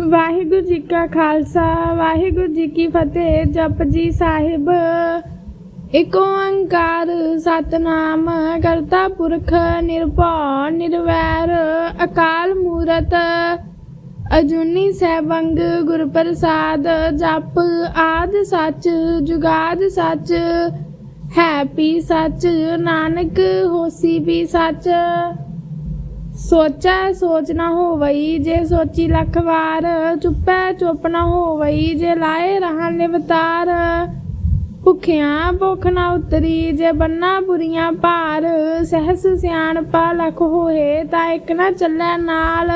ਵਾਹਿਗੁਰੂ ਜੀ ਕਾ ਖਾਲਸਾ, ਵਾਹਿਗੁਰੂ ਜੀ ਕੀ ਫਤਿਹ, ਜਪ ਜੀ ਸਾਹਿਬ। ਇਕ ਓੰਕਾਰ ਸਤਨਾਮ, ਕਰਤਾ ਪੁਰਖ ਨਿਰਭਉ, ਨਿਰਵੈਰ, ਅਕਾਲ ਮੂਰਤ। ਅਜੂਨੀ ਸੈਭੰਗ ਗੁਰ ਪ੍ਰਸਾਦ ਜਪ ਆਦ ਸੱਚ, ਜੁਗਾਦ ਸੱਚ। ਹੈ ਪੀ ਸੱਚ, ਨਾਨਕ ਹੋਸੀ ਵੀ ਸੱਚ। ਸੋਚੈ ਸੋਚ ਨਾ ਹੋਵਈ ਜੇ ਸੋਚੀ ਲੱਖ ਵਾਰ, ਚੁੱਪੈ ਚੁੱਪ ਨਾ ਹੋਵਈ ਜੇ ਲਾਏ ਰਹਾਂ ਨਿਵਤਾਰ। ਭੁਖਿਆਂ ਭੁੱਖ ਨਾ ਉਤਰੀ ਜੇ ਬੰਨਾ ਬੁਰੀਆਂ ਭਾਰ, ਸਹਸ ਸਿਆਣਪਾ ਲਖ ਹੋਏ ਤਾਂ ਇੱਕ ਨਾ ਚੱਲੈ ਨਾਲ।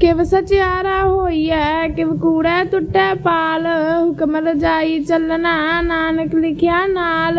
ਕਿਵ ਸਚਿਆਰਾ ਹੋਈਐ, ਕਿਵ ਕੂੜੈ ਟੁੱਟੈ ਪਾਲ, ਹੁਕਮ ਰਜਾਈ ਚੱਲਣਾ ਨਾਨਕ ਲਿਖਿਆ ਨਾਲ।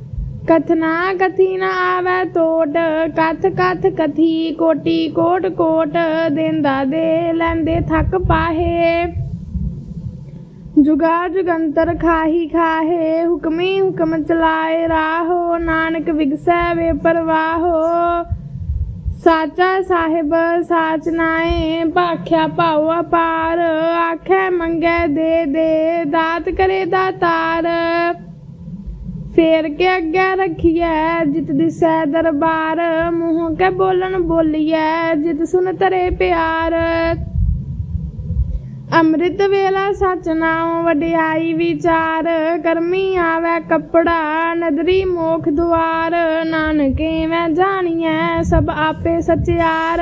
ਕਥਨਾ ਕਥੀ ਨਾ ਆਵੈ ਟੋਟ ਕਥ ਕਥ ਕਥੀ ਕੋਟੀ ਕੋਟ ਕੋਟ, ਦੇਂਦਾ ਦੇ ਲੈਂਦੇ ਥੱਕ ਪਾਹੇ। ਜੁਗਾ ਜੁਗੰਤਰ ਖਾਹੀ ਖਾਹੇ, ਹੁਕਮੀ ਹੁਕਮ ਚਲਾਏ ਰਾਹੋ, ਨਾਨਕ ਵਿਗਸੈ ਵੇ ਪਰਵਾਹੋ। ਸਾਚਾ ਸਾਹਿਬ ਸਾਚ ਨਾਏ ਭਾਖਿਆ ਭਾਉ ਅਪਾਰ, ਆਖੈ ਮੰਗੈ ਦੇ ਦੇ, ਦਾਤ ਕਰੇ ਦਾਤਾਰ ਫੇਰ ਕੇ ਅੱਗੇ ਰੱਖੀਐ, ਜਿਤ ਦਿਸੈ ਦਰਬਾਰ, ਮੂੰਹ ਕੇ ਬੋਲਣ ਬੋਲੀਐ, ਜਿਤ ਸੁਨ ਤਰੇ ਪਿਆਰ। ਅੰਮ੍ਰਿਤ ਵੇਲਾ ਸਚ ਨਾਉ ਵਡਿਆਈ ਵਿਚਾਰ, ਕਰਮੀ ਆਵੈ ਕੱਪੜਾ, ਨਦਰੀ ਮੋਖ ਦੁਆਰ। ਨਾਨਕੇ ਮੈਂ ਜਾਣੀਐ, ਸਭ ਆਪੇ ਸਚਿਆਰ।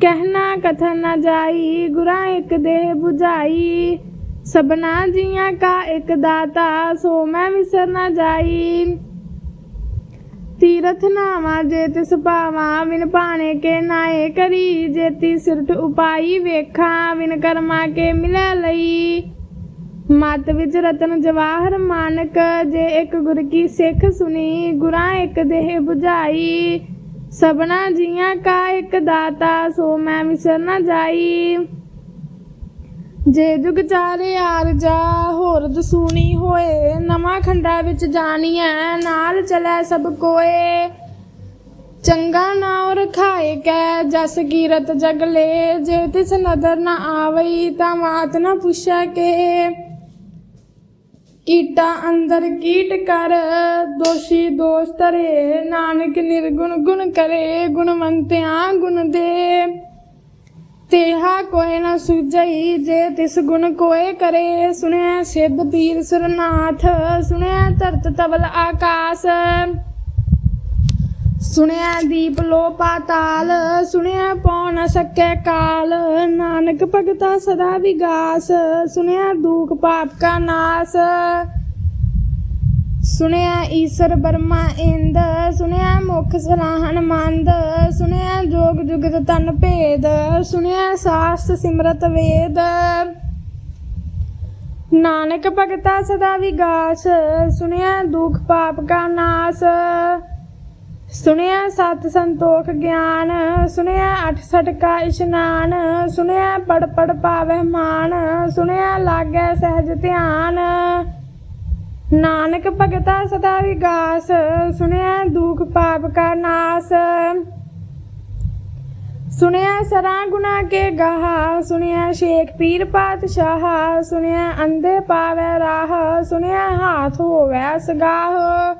ਕਹਿਣਾ ਕਥਨ ਨਾ ਜਾਈ, ਗੁਰਾਂ ਇੱਕ ਦੇਹ 부ਝਾਈ ਸਬਨਾ ਜੀਆਂ ਕਾ ਇੱਕ ਦਾਤਾ, ਸੋ ਮੈਂ ਵਿਸਰ ਨਾ ਜਾਈ। ਤੀਰਥ ਨਾਵਾ ਜੇ ਤਿਸ ਭਾਵਾ ਵਿਨ ਪਾਣੇ ਕੇ ਨਾਏ ਕਰੀ। ਜੇਤੀ ਸਿਰਟ ਉਪਾਈ ਵੇਖਾਂ ਵਿਨ ਕਰਮਾ ਕੇ ਮਿਲੈ ਲਈ। ਮਤ ਵਿੱਚ ਰਤਨ ਜਵਾਹਰ ਮਾਨਕ, ਜੇ ਇੱਕ ਗੁਰ ਕੀ ਸਿੱਖ ਸੁਣੀ, ਗੁਰਾਂ ਇੱਕ ਦੇਹ 부ਝਾਈ ਸਬਨਾ ਜੀਆਂ ਕਾ ਇੱਕ ਦਾਤਾ, ਸੋ ਮੈਂ ਵਿਸਰ ਨਾ ਜਾਈ। ਜੇ ਜੁਗ ਚਾਰੇ ਆਰਜਾ ਹੋਰ ਦਸੂਣੀ ਹੋਏ, ਨਵਾਂ ਖੰਡਾ ਵਿੱਚ ਜਾਣੀ ਜਾਣੀਐ, ਨਾਲ ਚਲੇ ਸਭ ਕੋਏ। ਚੰਗਾ ਨਾਉ ਰਖਾਏ ਕੈ, ਜਸ ਕੀਰਤ ਜਗਲੇ ਜੇ ਤਿਸ ਨਦਰ ਨਾ ਆਵਈ, ਤਾਂ ਮਾਤ ਨਾ ਪੁੱਛੈ ਕੇ। ਕੀਟਾ ਅੰਦਰ ਕੀਟ ਕਰ, ਦੋਸ਼ੀ ਦੋਸ਼ ਧਰੇ, ਨਾਨਕ ਨਿਰਗੁਣ ਗੁਣ ਕਰੇ, ਗੁਣਵੰਤਿਆਂ ਗੁਣ ਦੇ। ਤੇਹਾ ਕੋਏ ਨਾ ਸੁਝਈ, ਜੇ ਤਿਸ ਗੁਣ ਕੋਏ ਕਰੇ ਸੁਣਿਆ ਸਿੱਧ ਪੀਰ ਸੁਰਨਾਥ ਸੁਣਿਆ ਧਰਤ ਤਵਲ ਆਕਾਸ। ਸੁਣਿਆ ਦੀਪ ਲੋ ਪਾਤਾਲ, ਸੁਣਿਆ ਪਉ ਨ ਸਕੈ ਕਾਲ। ਨਾਨਕ ਭਗਤਾ ਸਦਾ ਵਿਗਾਸ, ਸੁਣਿਆ ਦੁਖ ਪਾਪ ਕਾ ਨਾਸ। ਸੁਣਿਆ ਈਸ਼ਰ ਬਰਮਾ ਇੰਦ, ਸੁਣਿਆ ਮੁਖ ਸਲਾਹਨ ਮੰਦ, ਸੁਣਿਆ ਜੋਗ ਜੁਗਤ ਤਨ ਭੇਦ, ਸੁਣਿਆ ਸਾਸਤ ਸਿਮਰਤ ਵੇਦ। ਨਾਨਕ ਭਗਤਾ ਸਦਾ ਵਿਗਾਸ, ਸੁਣਿਆ ਦੁਖ ਪਾਪ ਕਾ ਨਾਸ। ਸੁਣਿਆ ਸਤ ਸੰਤੋਖ ਗਿਆਨ, ਸੁਣਿਆ ਅਠ ਸਟਕਾ ਇਸ਼ਨਾਨ, ਸੁਣਿਆ ਪੜ ਪੜ ਪਾਵਹਿ ਮਾਨ, ਸੁਣਿਆ ਲਾਗੈ ਸਹਿਜ ਧਿਆਨ। ਨਾਨਕ ਭਗਤਾ ਸਦਾ ਵਿਗਾਸ, ਸੁਣਿਆ ਦੁਖ ਪਾਪ ਕਾ ਨਾਸ। ਸੁਣਿਆ ਸਰਾਂ ਗੁਨਾ ਕੇ ਗਾਹ, ਸੁਣਿਆ ਸ਼ੇਖ ਪੀਰ ਪਾਤਸ਼ਾਹ, ਸੁਣਿਆ ਅੰਧੇ ਪਾਵੈ ਰਾਹ, ਸੁਣਿਆ ਹਾਥ ਹੋਵੈ ਸਗਾਹ।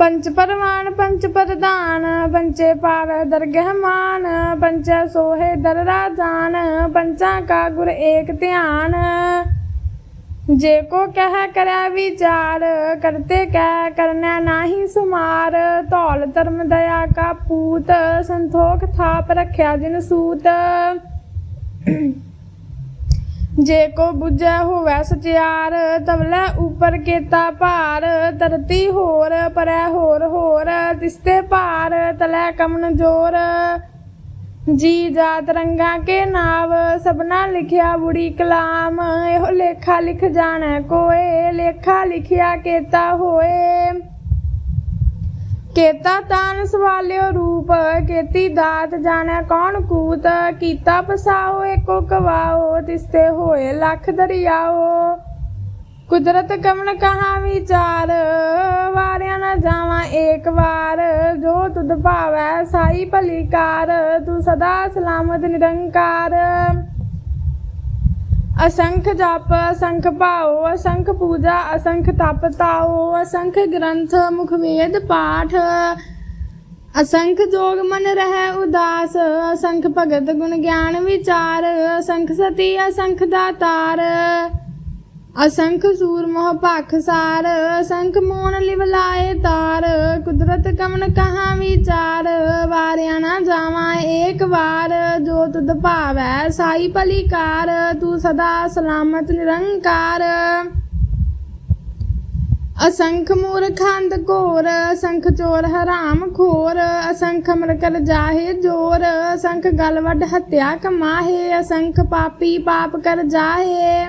ਪੰਚ ਪਰਵਾਨ, ਪੰਚ ਪ੍ਰਧਾਨ, ਪੰਚੇ ਪਾਰ ਦਰਗਹਿ ਮਾਨ, ਪੰਚੈ ਸੋਹੇ ਦਰ ਰਾਜਾਨ, ਪੰਚਾ ਕਾ ਗੁਰ ਏਕ ਧਿਆਨ। ਜੇ ਕੋ ਕਹਿ ਕਰੈ ਵਿਚਾਰ, ਕਰਤੇ ਕਹਿ ਕਰਨਾ ਨਾਹੀ ਸੁਮਾਰ। ਧੌਲ ਧਰਮ ਦਇਆ ਕਾ ਪੂਤ, ਸੰਤੋਖ ਥਾਪ ਰੱਖਿਆ ਜਿਨ ਸੂਤ। ਜੇ ਕੋ ਬੁਝੈ ਹੋਵੈ ਸਚਿਆਰ ਤਵਲੇ ਉਪਰ ਕੇਤਾ ਭਾਰ, ਧਰਤੀ ਹੋਰ ਪਰੈ ਹੋਰ ਹੋਰ, ਤਿਸਤੇ ਭਾਰ, ਤਲੈ ਕਮਨ ਜੋਰ। ਜੀ ਜਾ ਰੰਗਾ ਕੇ ਨਾਵ, ਸਭਨਾ ਲਿਖਿਆ ਬੁੜੀ ਕਲਾਮ, ਇਹੋ ਲੇਖਾ ਲਿਖ ਜਾਣੈ ਕੋਏ, ਲੇਖਾ ਲਿਖਿਆ ਕੇਤਾ ਹੋਏ। ਕੇਤਾ ਤਾਨ ਸਵਾਲਿਓ ਰੂਪ, ਕੇਤੀ ਦਾਤ ਜਾਣੈ ਕੌਣ ਕੂਤ, ਕੀਤਾ ਪਸਾਓ ਏਕੋ ਕਵਾਓ, ਤਿਸਤੇ ਹੋਏ ਲੱਖ ਦਰਿਆਓ। ਕੁਦਰਤ ਕਮਨ ਕਹਾ ਵਿਚਾਰ, ਵਾਰਿਆ ਨਾ ਜਾਵਾਂ ਏਕ ਵਾਰ। ਜੋ ਤੁਧ ਭਾਵੈ ਸਾਈ ਭਲੀ ਕਾਰ, ਤੂੰ ਸਦਾ ਸਲਾਮਤ ਨਿਰੰਕਾਰ। ਅਸੰਖ ਜਪ, ਅਸੰਖ ਭਾਉ, ਅਸੰਖ ਪੂਜਾ, ਅਸੰਖ ਤਪ ਤਾਉ, ਅਸੰਖ ਗ੍ਰੰਥ, ਮੁਖ ਵੇਦ ਪਾਠ। ਅਸੰਖ ਜੋਗ ਮਨ ਰਹਿ ਉਦਾਸ, ਅਸੰਖ ਭਗਤ ਗੁਣ ਗਿਆਨ ਵਿਚਾਰ, ਅਸੰਖ ਸਤੀ, ਅਸੰਖ ਦਾਤਾਰ ਅਸੰਖ ਸੂਰ ਮੋਹ ਭਖ ਸਾਰ, ਅਸੰਖ ਮੋਨ ਲਿਵਲਾਏ ਤਾਰ। ਕੁਦਰਤ ਕਮਨ ਕਹਾ ਵਿਚਾਰ, ਵਾਰਿਆ ਨਾ ਜਾਵਾਂ ਏਕ ਵਾਰ। ਜੋ ਤੁਧ ਭਾਵੈ ਸਾਈ ਭਲੀ ਕਾਰ ਤੂੰ ਸਦਾ ਸਲਾਮਤ ਨਿਰੰਕਾਰ। ਅਸੰਖ ਮੂਰਖੰਦ ਘੋਰ, ਅਸੰਖ ਚੋਰ ਹਰਾਮ ਖੋਰ। ਅਸੰਖ ਅਮਰ ਕਰ ਜਾਹੇ ਜੋਰ, ਅਸੰਖ ਗਲਵਡ ਹੱਤਿਆ ਕਮਾਹੇ। ਅਸੰਖ ਪਾਪੀ ਪਾਪ ਕਰ ਜਾਹੇ।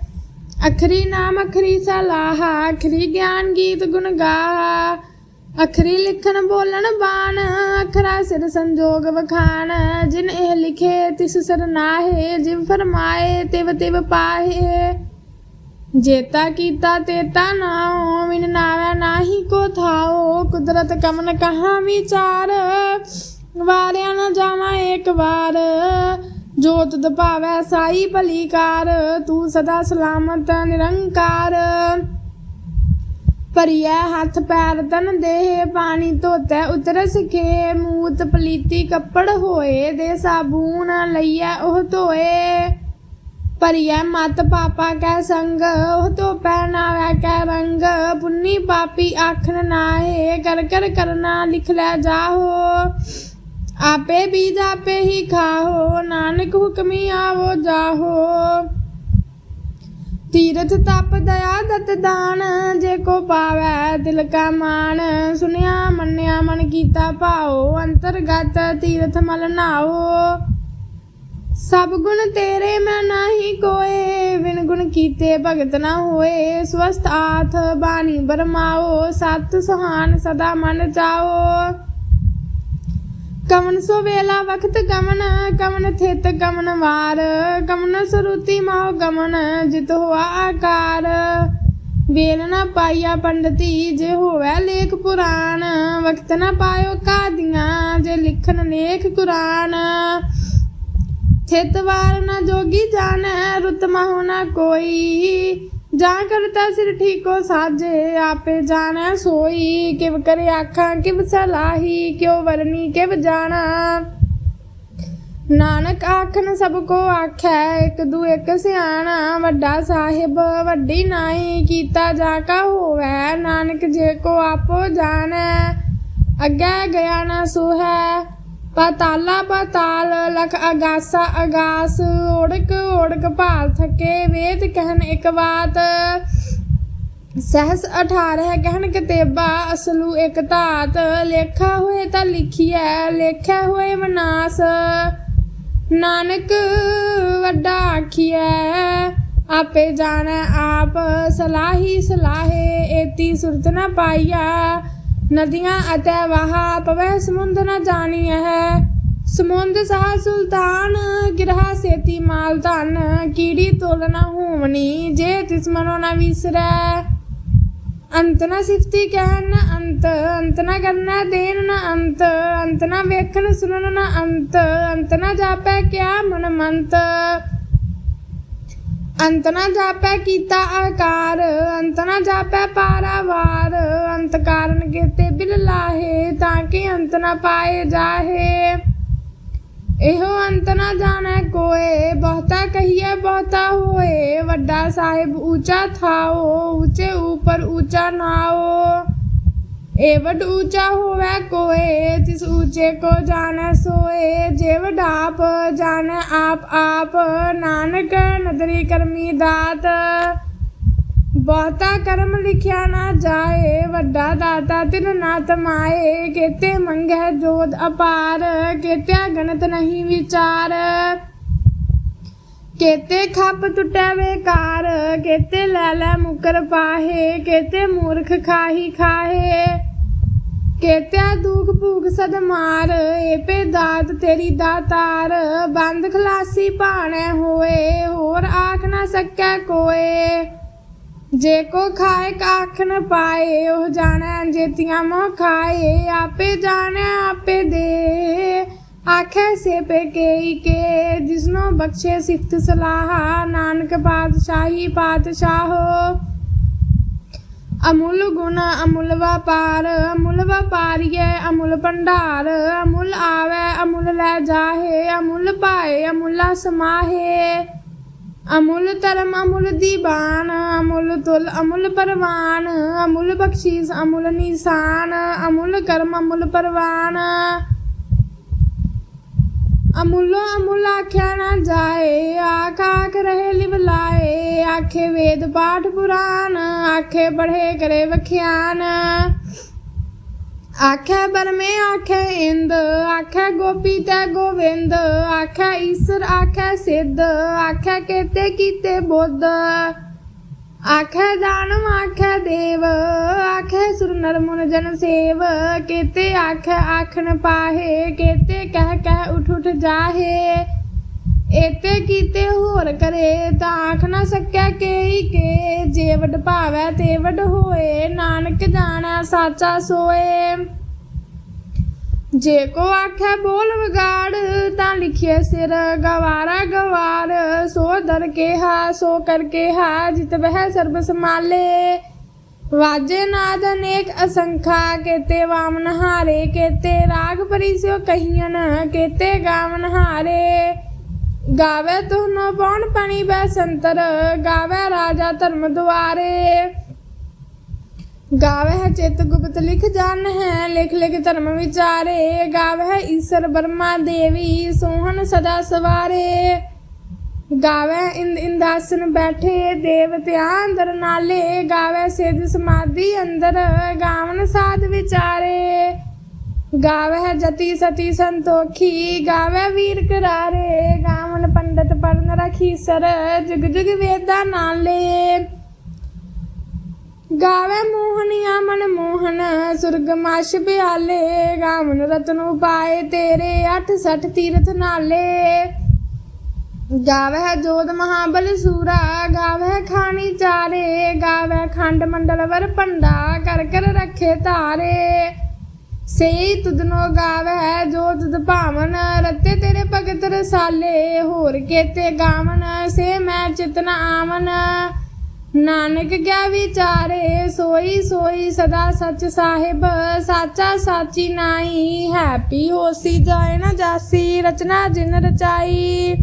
ਅਖਰੀ ਨਾਮ ਅਖਰੀ ਸਲਾਹ, ਅਖਰੀ ਗਿਆਨ ਗੀਤ ਗੁਣ ਗਾਹ, ਅਖਰੀ ਲਿਖਣ ਬੋਲਣ ਬਾਣ, ਅਖਰਾ ਸਿਰ ਸੰਜੋਗ ਵਖਾਣ, ਜਿਨ ਇਹ ਲਿਖੇ ਤਿਸ ਸਰ ਜਿਵ ਫਰਮਾਏ ਤਿਵ ਤਿਵ ਪਾਹੇ। ਜੇਤਾ ਕੀਤਾ ਤੇਤਾ ਨਾਉ ਮਿਨ ਨਾਵੈ ਨਾਹੀ ਕੋ ਥਾਓ ਕੁਦਰਤ ਕਮਨ ਕਹਾ ਵਿਚਾਰ, ਵਾਰਿਆ ਨਾ ਜਾਵਾਂ ਏਕ ਵਾਰ। ਜੋਤ ਤੁਧ ਭਾਵੈ ਸਾਈ ਭਲੀ ਕਾਰ ਤੂੰ ਸਦਾ ਸਲਾਮਤ ਨਿਰੰਕਾਰ। ਭਰੀਐ ਹੱਥ ਪੈਰ ਤਨ ਦੇਹ, ਪਾਣੀ ਧੋਤੈ ਉਤਰ ਸਿਖੇ ਮੂਤ ਪਲੀਤੀ ਕੱਪੜ ਹੋਏ ਦੇ ਸਾਬੂਨ, ਲਈਐ ਉਹ ਧੋਏ। ਭਰੀਐ ਮਤ ਪਾਪਾ ਕੈ ਸੰਗ, ਉਹ ਧੋ ਨਾਵੈ ਕੈ ਰੰਗ। ਪੁੰਨੀ ਪਾਪੀ ਆਖਣ ਨਾਹੇ, ਕਰ ਕਰ ਕਰਨਾ ਲਿਖ ਲੈ ਜਾਹੋ। ਆਪੇ ਬੀਜ ਆਪੇ ਹੀ ਖਾਹੋ, ਨਾਨਕ ਹੁਕਮੀ ਆਵੋ ਜਾਹੋ। ਤੀਰਥ ਤਪ ਦਇਆ ਦਤ ਦਾਨ, ਜੇ ਕੋ ਪਾਵੈ ਦਿਲ ਕਾ ਮਾਨ ਸੁਨਿਆ ਮੰਨਿਆ ਮਨ ਕੀਤਾ ਭਾਉ, ਅੰਤਰਗਤ ਤੀਰਥ ਮਲ ਨਾਓ ਸਭ ਗੁਣ ਤੇਰੇ ਮੈਂ ਨਹੀਂ ਕੋਏ ਵਿਨ ਗੁਣ ਕੀਤੇ ਭਗਤ ਨਾ ਹੋਏ। ਸਵਸਤ ਆਥ ਬਾਣੀ ਬਰਮਾਓ, ਸਤ ਸੁਹਾਨ ਸਦਾ ਮਨ ਚਾਓ। ਕਵਨ ਸੋ ਵੇਲਾ ਵਖਤ ਗਮਨ ਕਵਨ ਥਿਤ ਕਮਨ ਵਾਰ। ਕਮਨ ਸਰੂਤੀ ਮਾਉ ਗਮਨ ਜਿਤ ਹੋਆ ਆਕਾਰ। ਵੇਲ ਨਾ ਪਾਈਆ ਪੰਡਤੀ, ਜੇ ਹੋਵੇ ਲੇਖ ਪੁਰਾਣ। ਵਕਤ ਨਾ ਪਾਇਓ ਕਾਦੀਆਂ, ਜੇ ਲਿਖਨ ਲੇਖ ਕੁਰਾਨ। ਥਿਤ ਵਾਰ ਨਾ ਜੋਗੀ ਜਾਣੈ, ਰੁਤ ਮਹੁ ਨਾ ਕੋਈ। ਜਾ ਕਰਤਾ ਸਿਰ ਠੀਕੋ ਸਾਜੇ, ਆਪੇ ਜਾਣਾ ਸੋਈ, ਕਿਵ ਕਰੇ ਆਖਾਂ, ਕਿਵ ਸਲਾਹੀ, ਕਿਉ ਵਰਨੀ, ਕਿਵ ਜਾਣਾ। ਨਾਨਕ ਆਖਣ ਸਭ ਕੋ ਆਖੈ, ਇੱਕ ਦੂ ਇੱਕ ਸਿਆਣਾ, ਵੱਡਾ ਸਾਹਿਬ, ਵੱਡੀ ਨਾਈ ਕੀਤਾ ਜਾ ਕਾ ਹੋਵੈ, ਨਾਨਕ ਜੇ ਕੋ ਆਪੋ ਜਾਣੈ, ਅੱਗੇ ਗਿਆ ਨਾ ਸੋ ਪਤਾਲਾ ਪਤਾਲ ਲਖ ਅਗਾਸਾ ਅਗਾਸ ਓੜਕ ਓੜਕ ਭਾਲ ਥਕੇ ਵੇਦ ਕਹਿਨ ਇੱਕ ਬਾਤ। ਸਹਸ 18 ਕਹਿਣ ਕਤੇਬਾ ਅਸਲੂ ਇੱਕ ਧਾਤ। ਲੇਖਾ ਹੋਏ ਤਾਂ ਲਿਖੀਐ ਲੇਖਿਆ ਹੋਏ ਮਨਾਸ। ਨਾਨਕ ਵੱਡਾ ਆਖੀਐ, ਆਪੇ ਜਾਣੈ ਆਪ, ਸਲਾਹੀ ਸਲਾਹੇ, ਏਤੀ ਸੁਰਤ ਨ ਪਾਈਆ ਨਦੀਆਂ ਅਤੇ ਵਹਾ ਪਵੈ, ਸਮੁੰਦ ਨ ਜਾਣੀਐ ਸਮੁੰਦ ਸਹਾ ਸੁਲਤਾਨ, ਗਿਰਹਾ ਸੇਤੀ ਮਾਲ ਧਨ, ਕੀੜੀ ਤੋਲ ਨ ਹੋਵਣੀ ਜੇ ਤਿਸ ਮਨੋ ਨ ਵਿਸਰੈ। ਅੰਤ ਨਾ ਸਿਫਤੀ ਕਹਿਣ ਨਾ ਅੰਤ ਅੰਤ ਨਾ ਕਰਨਾ ਦੇਣ ਨਾ ਅੰਤ ਅੰਤ ਨਾ ਵੇਖਣ ਸੁਣਨ ਨਾ ਅੰਤ ਅੰਤ ਨਾ ਜਾਪੈ ਕਿਆ ਮਨ ਮੰਤ ਅੰਤ ਨਾ ਜਾਪੈ ਕੀਤਾ ਆਕਾਰ, ਅੰਤ ਨਾ ਜਾਪੈ ਪਾਰਾਵਾਰ, ਅੰਤ ਕਾਰਨ ਕੀਤੇ ਬਿਲ ਲਾਹੇ, ਤਾਂ ਕਿ ਅੰਤ ਨਾ ਪਾਏ ਜਾਹੇ। ਇਹੋ ਅੰਤ ਨਾ ਜਾਣੈ ਕੋਏ, ਬਹੁਤਾ ਕਹੀਏ ਬਹੁਤਾ ਹੋਏ, ਵੱਡਾ ਸਾਹਿਬ ਉੱਚਾ ਥਾਓ, ਉੱਚੇ ਉਪਰ ਉੱਚਾ ਨਾਓ। ਏ ਵੱਡ ਉੱਚਾ ਹੋਵੇ ਕੋਏ ਤਿਸ ਉੱਚੇ ਕੋ ਜਾਣੈ ਸੋਏ। ਜੇ ਵਡਾਪ ਜਾਣੈ ਆਪ ਆਪ, ਨਾਨਕ ਨਦਰੀ ਕਰਮੀ ਦਾਤ। ਬਹੁਤਾ ਕਰਮ ਲਿਖਿਆ ਨਾ ਜਾਏ, ਵੱਡਾ ਦਾਤਾ ਤਿਨ ਨਾ ਤਮਾਏ ਕੇਤੇ ਮੰਗੈ ਜੋਤ ਅਪਾਰ ਕੇਤੇ ਗਣਤ ਨਹੀਂ ਵਿਚਾਰ। ਕੇਤੇ ਖੱਪ ਟੁੱਟੈ ਵੇਕਾਰ ਕੇਤੇ ਲੈ ਲੈ ਮੁਕਰ ਪਾਹੇ, ਕੇਤੇ ਮੂਰਖ ਖਾਹੀ ਖਾਹੇ। ਕੇਤਿਆ ਦੁਖ ਭੂਖ ਸਦ ਮਾਰ, ਏਪੇ ਦਾਤ ਤੇਰੀ ਦਾਤਾਰ। ਬੰਦ ਖਲਾਸੀ ਭਾਣੈ ਹੋਏ, ਹੋਰ ਆਖ ਨਾ ਸਕੈ ਕੋਏ। ਜੇ ਕੋ ਖਾਏ ਕਾਖ ਨ ਪਾਏ, ਉਹ ਜਾਣੈ ਜੇਤੀਆਂ ਮੋਹ ਖਾਏ। ਆਪੇ ਜਾਣੈ, ਆਪੇ ਦੇ। ਆਖੇ ਸੇ ਪੇ ਕੇਈ ਕੇ ਜਿਸਨੋ ਬਖਸ਼ੇ ਸਿਫਤ ਸਲਾਹਾ, ਨਾਨਕ ਪਾਤਸ਼ਾਹੀ ਪਾਤਸ਼ਾਹੋ। ਅਮੁੱਲ ਗੁਣ ਅਮੁੱਲ ਵਪਾਰ, ਅਮੁੱਲ ਵਪਾਰੀਏ ਅਮੁੱਲ ਭੰਡਾਰ, ਅਮੁੱਲ ਆਵੇ ਅਮੁੱਲ ਲੈ ਜਾਹੇ, ਅਮੁੱਲ ਪਾਏ ਅਮੁੱਲਾ ਸਮਾਹੇ। ਅਮੁੱਲ ਧਰਮ ਅਮੁੱਲ ਦੀਵਾਨ ਅਮੁੱਲ ਤੁਲ ਅਮੁੱਲ ਪਰਵਾਨ, ਅਮੁੱਲ ਬਖਸ਼ੀਸ ਅਮੁੱਲ ਨਿਸ਼ਾਨ, ਅਮੁੱਲ ਕਰਮ ਅਮੁੱਲ ਪਰਵਾਨ। ਅਮੁੱਲੋ ਅਮੁੱਲ ਆਖਿਆ ਨਾ ਜਾਏ ਆਖ ਆਖ ਰਹੇ ਲਿਵ ਲਾਏ ਆਖੇ ਵੇਦ ਪਾਠ ਪੁਰਾਨ ਆਖੇ ਪੜ੍ਹੇ ਕਰੇ ਵਖਿਆਨ ਆਖੇ ਬਰਮੇ ਆਖੇ ਇੰਦ ਆਖੇ ਗੋਪੀ ਤੇ ਗੋਵਿੰਦ ਆਖੇ ਈਸ਼ਰ ਆਖੇ ਸਿੱਧ ਆਖੇ ਕੇਤੇ ਕੀਤੇ ਬੁੱਧ ਆਖੇ ਦਾਨਮ ਆਖੇ ਦੇਵ, ਆਖੇ ਸੁਰ ਨਰ ਮੁਨ ਜਨ ਸੇਵ, ਕੇਤੇ ਆਖੇ ਆਖਣ ਪਾਹੇ, ਕੇਤੇ ਕਹਿ ਕਹਿ ਉਠ ਉਠ ਜਾਹੇ। ਏਤੇ ਕੀਤੇ ਹੋਰ ਕਰੇ ਤਾਂ ਆਖ ਨਾ ਸਕਿਆ ਕੇਈ ਕੇ, ਜੇ ਵਡ ਭਾਵੈ ਤੇ ਵਡ ਹੋਏ, ਨਾਨਕ ਜਾਣੈ ਸਾਚਾ ਸੋਏ। ਜੇ ਕੋ ਆਖੈ ਬੋਲ ਵਿਗਾੜ, ਤਾਂ ਲਿਖਿਆ ਸਿਰ ਗਵਾਰਾ, ਗਵਾਰ। ਸੋ ਦਰ ਕੇ ਹਾ, ਸੋ ਕਰ ਹਾ, ਜਿਤ ਬਹਿ ਸਰਬ ਸਮਾਲੇ ਵਾਜੇ ਨਾਦ ਅਨੇਕ ਅਸੰਖਾ, ਕੇਤੇ ਵਾਮਨ ਹਾਰੇ, ਕੇਤੇ ਰਾਗ ਪਰਿਸਿਓ ਕਹੀਨ ਕੇਤੇ ਗਾਵਨ ਹਾਰੇ। ਗਾਵੇ ਤੁਹਨੋ ਪੌਣ ਪਣੀ ਬੈ ਸੰਤਰ, ਗਾਵੇ ਰਾਜਾ ਧਰਮ ਦੁਆਰੇ। ਗਾਵੇ ਹੈ ਚਿਤ ਗੁਪਤ ਲਿਖ ਜਾਣ ਹੈ, ਲਿਖ ਲਿਖ ਧਰਮ ਵਿਚਾਰੇ। ਗਾਵੇ ਹੈ ਈਸ਼ਰ ਬਰਮਾ ਦੇਵੀ, ਸੋਹਣ ਸਦਾ ਸਵਾਰੇ। ਗਾਵੇ ਇੰਦ, ਇੰਦਾਸਨ ਬੈਠੇ ਦੇਵਤਿਆਂ ਅੰਦਰ ਨਾਲੇ। ਗਾਵੇ ਸਿਧ ਸਮਾਧੀ ਅੰਦਰ, ਗਾਵਨ ਸਾਧ ਵਿਚਾਰੇ। ਗਾਵੇ ਹੈ ਜਤੀ ਸਤੀ ਸੰਤੋਖੀ, ਗਾਵੇ ਵੀਰ ਕਰਾਰੇ। ਗਾਵਨ ਪੰਡਤ ਪਰਨ ਰਖੀ ਸਰ, ਜੁਗ ਜੁਗ ਵੇਦਾਂ ਨਾਲੇ। ਗਾਵੇ ਮੋਹਨੀਆ ਮਨ ਮੋਹਨ, ਸੁਰਗ ਮਾਸ਼ ਬਿਆਲੇ ਗਾਵਨ ਰਤਨੂ ਪਾਏ ਤੇਰੇ 68 ਤੀਰਥ ਨਾਲੇ। ਗਾਵੇ ਜੋਤ ਮਹਾਬਲ ਸੂਰਾ, ਗਾਵੇ ਹੈ ਖਾਣੀ ਚਾਰੇ, ਗਾਵੇ ਖੰਡ ਮੰਡਲ ਵਰ ਪੰਡਾ ਕਰ ਕਰ ਰੱਖੇ ਧਾਰੇ ਸਈ ਤੁਧਨੋ ਗਾਵੇ ਹੈ ਜੋ ਤੁਧ ਭਾਵਨ, ਰਤੇ ਤੇਰੇ ਭਗਤ ਰਸਾਲੇ, ਹੋਰ ਕੇਤੇ ਗਾਵਨ, ਸੇ ਮੈਂ ਚਿਤਨ ਆਵਨ। ਨਾਨਕ ਗਿਆ ਵਿਚਾਰੇ, ਸੋਈ ਸੋਈ ਸਦਾ ਸੱਚ ਸਾਹਿਬ, ਸਾਚਾ ਸਾਚੀ ਨਾਈ ਹੈਪੀ ਹੋਸੀ ਜਾਏ ਨਾ ਜਾਸੀ, ਰਚਨਾ ਜਿਨ ਰਚਾਈ।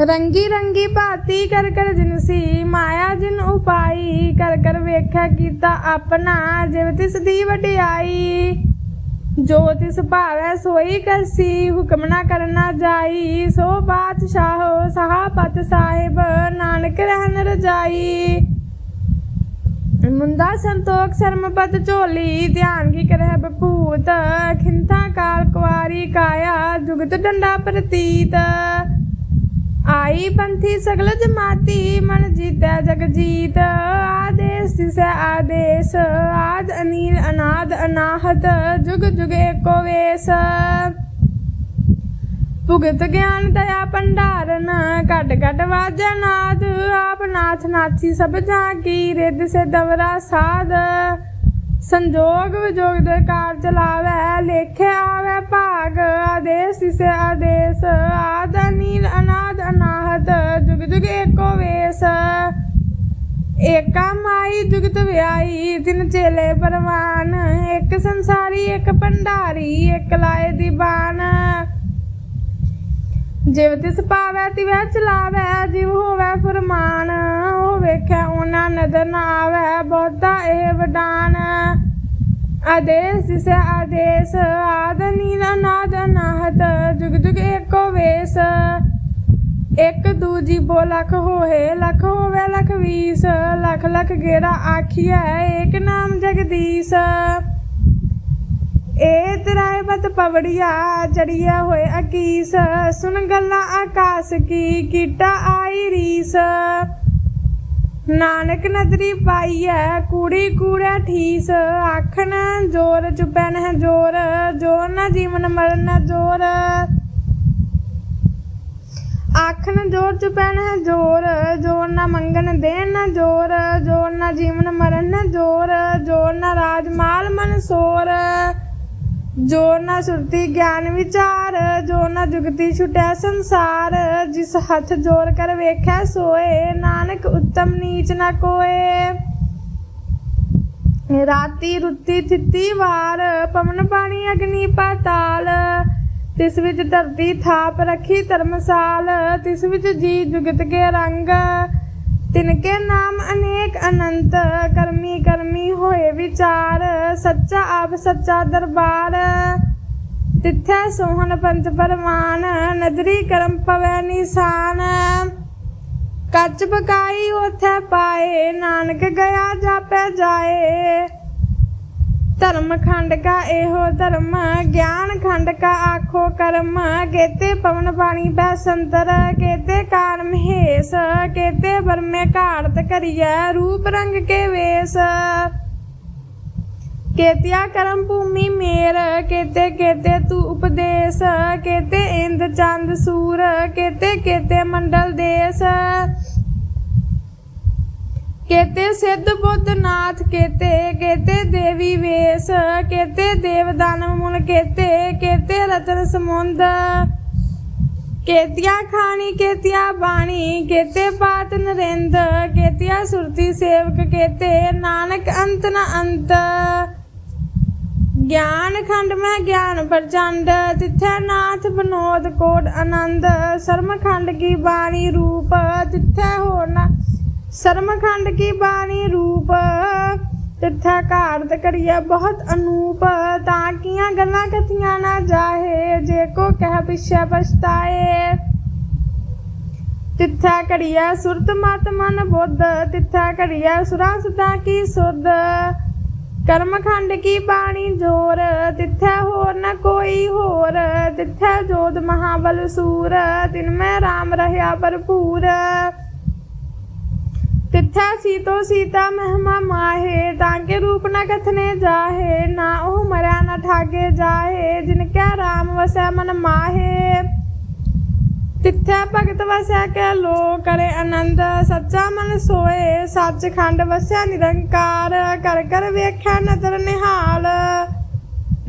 ਰੰਗੀ ਰੰਗੀ ਭਾਤੀ ਕਰ ਕਰ ਜਿਨਸੀ ਮਾਇਆ ਜਿਨ ਉਪਾਈ, ਕਰ ਕਰ ਵੇਖਿਆ ਕੀਤਾ ਆਪਣਾ, ਜਿਵ ਤਿਸ ਦੀ ਵਡਿਆਈ। ਜੋ ਤਿਸ ਭਾਵੈ ਸੋਈ ਕਰਸੀ ਹੁਕਮ ਨਾ ਕਰਨਾ ਜਾਈ, ਸੋ ਬਾਦਸ਼ਾਹੋ ਸਹਾਪਤ ਸਾਹਿਬ, ਨਾਨਕ ਰਹਿਣ ਰਜਾਈ। ਮੁੰਦਾ ਸੰਤੋਖ ਸ਼ਰਮਪਤ ਝੋਲੀ, ਧਿਆਨ ਕੀ ਕਰਹਿ ਬਪੂਤ ਖਿੰਤਾ ਕਾਲ ਕੁਆਰੀ ਕਾਇਆ, ਜੁਗਤ ਡੰਡਾ ਪ੍ਰਤੀਤ। ਆਈ ਪੰਥੀ ਸਗਲ ਜਮਾਤੀ, ਮਨ ਜੀਤੈ ਜਗ ਜੀਤ। ਆਦੇਸ ਤਿਸੈ ਆਦੇਸ, ਆਦ ਅਨੀਲ ਅਨਾਦ ਅਨਾਹਤ, ਜੁਗ ਜੁਗ ਏਕੋ ਭੁਗਤ ਗਿਆਨ ਦਇਆ ਭੰਡਾਰਨ, ਘਟ ਘਟ ਵਾਜੈ ਨਾਦ ਆਪ ਨਾਥ ਨਾਥੀ ਸਭ ਜਾਂ ਕੀ ਰਿੱਧ ਸੇ ਦਵਰਾ ਸਾਧ। ਸੰਜੋਗ ਵਿਜੋਗ ਦੇ ਕਾਰ ਚਲਾਵੈ ਲੇਖੇ ਆਵੈ ਭਾਗ, ਆਦੇਸ ਤਿਸੈ ਆਦੇਸ, ਆਦ ਨੀਲ ਅਨਾਦ ਅਨਾਹਤ, ਜੁਗ ਜੁਗ ਏਕੋ ਵੇਸ। ਏਕਾ ਮਾਈ, ਜੁਗਤ ਵਿਆਈ, ਤਿਨ ਚੇਲੇ ਪਰਵਾਨ, ਇੱਕ ਸੰਸਾਰੀ, ਇੱਕ ਭੰਡਾਰੀ, ਇੱਕ ਲਾਏ ਦੀ ਬਾਣ। ਜਿਵ ਤਿਸ ਪਾਵੈ, ਤਿਵੈ ਚਲਾਵੈ, ਜਿਵ ਹੋਵੈ ਫਰਮਾਨ, ਉਹ ਵੇਖੈ ਉਹਨਾਂ ਨਦਰ ਨਾ ਆਵੈ, ਬਹੁਤਾ ਇਹ ਵਡਾਨ। ਆਦੇਸ ਤਿਸੈ ਆਦੇਸ ਆਦ ਨੀਲ ਅਨਾਦ ਅਨਾਹਤ ਜੁਗ ਜੁਗ ਏਕੋ ਵੇਸ। ਇੱਕ ਦੂਜੀ ਬੋ ਲੱਖ ਹੋਏ, ਲੱਖ ਹੋਵੇ, ਲੱਖ ਵੀਸ। ਲੱਖ ਲੱਖ ਗੇੜਾ ਆਖੀਐ, ਏਕ ਨਾਮ ਜਗਦੀਸ਼। ਏ ਤਰਾਏ ਬਤ ਪਵੜੀਆ ਚੜੀਆ ਹੋਏ ਅਕੀਸ ਸੁਣ ਗੱਲਾਂ ਆਕਾਸ ਕੀ, ਕੀਟਾ ਆਈ ਰੀਸ। ਨਾਨਕ ਨਦਰੀ ਹੈ ਕੂੜੀ ਕੂੜਾ ਠੀਸ, ਆਖਣ ਜੋਰ ਚੁਪੈਨ ਹੈ ਜੋਰ ਜੋਰ ਨਾ ਜੀਵਨ ਮਰਨ ਜੋਰ। ਆਖਣ ਜੋਰ ਚੁਪੈਨ ਹੈ ਜੋਰ ਜੋਰ ਨਾ ਮੰਗਣ ਦੇਣ ਨਾ ਜੋਰ ਜੋਰ ਨਾ ਜੀਵਨ ਮਰਨ ਨਾ ਜੋਰ ਜੋਰ ਨਾ ਰਾਜ ਮਾਲ ਮਨ ਜੋ ਨਾ ਸੁਰਤੀ ਗਿਆਨ ਵਿਚਾਰ, ਜੋ ਨਾ ਜੁਗਤੀ ਛੁਟੈ ਸੰਸਾਰ, ਜਿਸ ਹੱਥ ਜੋਰ ਕਰ ਵੇਖੈ ਸੋਏ, ਨਾਨਕ ਉੱਤਮ ਨੀਚ ਨਾ ਕੋਏ। ਰਾਤੀ ਰੁੱਤੀ ਥਿੱਤੀ ਵਾਰ, ਪਵਨ ਪਾਣੀ ਅਗਨੀ ਪਾਤਾਲ। ਤਿਸ ਵਿੱਚ ਧਰਤੀ ਥਾਪ ਰੱਖੀ ਧਰਮਸਾਲ, ਤਿਸ ਵਿੱਚ ਜੀ ਜੁਗਤ ਕੇ ਰੰਗ। ਤਿਨਕੇ ਨਾਮ ਅਨੇਕ ਅਨੰਤ, ਕਰਮੀ ਕਰਮੀ ਹੋਏ ਵਿਚਾਰ, ਸੱਚਾ ਆਪ ਸੱਚਾ ਦਰਬਾਰ। ਤਿੱਥੈ ਸੋਹਣ ਪੰਥ ਪਰਮਾਨ ਨਦਰੀ ਕਰਮ ਪਵੈ ਨਿਸ਼ਾਨ। ਕੱਚ ਪਕਾਈ ਉਥੇ ਪਾਏ, ਨਾਨਕ ਗਿਆ ਜਾਪੈ ਜਾਏ। ਧਰਮ ਖੰਡ ਕਾ ਇਹੋ ਧਰਮ, ਗਿਆਨ ਖੰਡ ਕਾ ਆਖੋ ਕਰਮ, ਕੇਤੇ ਪਵਨ ਪਾਣੀ ਬੈ ਸੰਤਰ ਕੇਤੇ ਕਾਨ ਮਹੇਸ਼, ਕੇਤੇ ਬਰਮੇ ਘਾੜਤ ਕਰੀਐ, ਰੂਪ ਰੰਗ ਕੇ ਵੇਸ। ਕੇਤਿਆ ਕਰਮ ਭੂਮੀ ਮੇਰ, ਕੇਤੇ ਕੇਤੇ ਤੂ ਉਪਦੇਸ਼, ਕੇਤੇ ਇੰਦ ਚੰਦ ਸੂਰ, ਕੇਤੇ ਕੇਤੇ ਮੰਡਲ ਦੇਸ। ਕੇਤੇ ਸਿੱਧ ਬੁੱਧ ਨਾਥ, ਕੇਤੇ ਕੇਤੇ ਦੇਵੀ ਵੇਸ, ਕੇਤੇ ਦੇਵ ਦਾਨਵ ਮੁਨ ਕੇਤੇ ਕੇਤੇ ਰਤਨ ਸਮੁੰਦ। ਕੇਤਿਆ ਖਾਣੀ, ਕੇਤਿਆ ਬਾਣੀ, ਕੇਤੇ ਪਾਤ ਨਰਿੰਦ, ਕੇਤਿਆ ਸੁਰਤੀ ਸੇਵਕ, ਕੇਤੇ ਨਾਨਕ ਅੰਤ ਨ ਅੰਤ। ਗਿਆਨ ਖੰਡ ਮੈਂ ਗਿਆਨ ਪ੍ਰਚੰਡ, ਤਿੱਥੈ ਨਾਥ ਬਨੋਦ ਕੋਟ ਆਨੰਦ। ਸਰਮ ਖੰਡ ਕੀ ਬਾਣੀ ਰੂਪ, ਤਿੱਥੈ ਹੋਣਾ ਸਰਮ ਖੰਡ ਕੀ ਬਾਣੀ ਰੂਪ ਤਿੱਥਾ ਘਾਰਤ ਕਰੀਏ ਬਹੁਤ ਅਨੂਪ ਤਾਂ ਕੀਆਂ ਗੱਲਾਂ ਕਥੀਆਂ ਨਾ ਜਾਹੇ ਜੇ ਕੋ ਕਹਿ ਪਿਛੇ ਪਛਤਾਏ ਤਿੱਥਾ ਕਰੀਏ ਸੁਰਤ ਮਤ ਮਨ ਬੁੱਧ ਤਿੱਥਾ ਕਰੀਏ ਸੁਰਾ ਸਦਾ ਕੀ ਸੁਧ ਕਰਮ ਖੰਡ ਕੀ ਬਾਣੀ ਜੋਰ ਤਿੱਥੈ ਹੋਰ ਨ ਕੋਈ ਹੋਰ ਤਿੱਥੈ ਜੋਤ ਮਹਾਬਲ ਸੂਰ ਤਿਨ ਮੈਂ RAM ਰਹਿਆ ਭਰਪੂਰ ਤਿੱਥੈ ਸੀਤੋ ਸੀਤਾ ਮਹਿਮਾ ਮਾਹੇ ਤਾਂ ਕੇ ਰੂਪ ਨ ਕਥਨੇ ਜਾਹੇ, ਨਾ ਉਹ ਮਰਿਆ ਨ ਠਾਗੇ ਜਿਨ ਕੈ RAM ਵਸੈ ਮਨ ਮਾਹੇ। ਤਿੱਥੈ ਭਗਤ ਵਸੈ ਕੈ ਲੋ ਕਰੇ ਆਨੰਦ, ਸੱਚਾ ਮਨ ਸੋਏ, ਸੱਚਖੰਡ ਵਸੈ ਨਿਰੰਕਾਰ ਕਰ ਕਰ ਵੇਖੈ ਨਦਰ ਨਿਹਾਲ।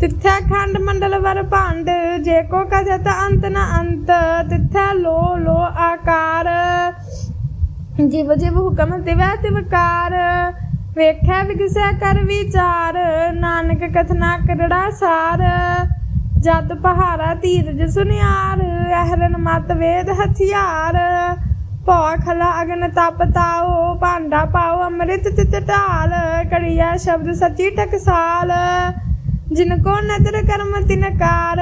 ਤਿੱਥੈ ਖੰਡ ਮੰਡਲ ਵਰ ਭਾਂਡ, ਜੇ ਕੋ ਕਥਤ ਅੰਤ ਨ ਅੰਤ, ਤਿੱਥੈ ਲੋ ਲੋ ਆਕਾਰ। ਜਿਵ ਜਿਵ ਹੁਕਮ ਤਿਵੈ ਤਿਵਕਾਰ ਵੇਖੈ ਵਿਗਸੈ ਕਰ ਵਿਚਾਰ, ਨਾਨਕ ਕਥਨਾ ਕਰੜਾ ਸਾਰ। ਜਦ ਪਹਾਰਾ ਧੀਰਜ ਸੁਨਿਆਰ, ਅਹਰਨ ਮਤ ਵੇਦ ਹਥਿਆਰ। ਭੌ ਖਲਾ ਅਗਨ ਤਪ ਤਾਓ ਭਾਂਡਾ ਪਾਓ ਅੰਮ੍ਰਿਤ ਤਿਤ ਢਾਲ। ਕੜੀਆ ਸ਼ਬਦ ਸੱਚੀ ਟਕਸਾਲ। ਜਿਨ ਕੋ ਨਦਰ ਕਰਮ ਤਿਨਕਾਰ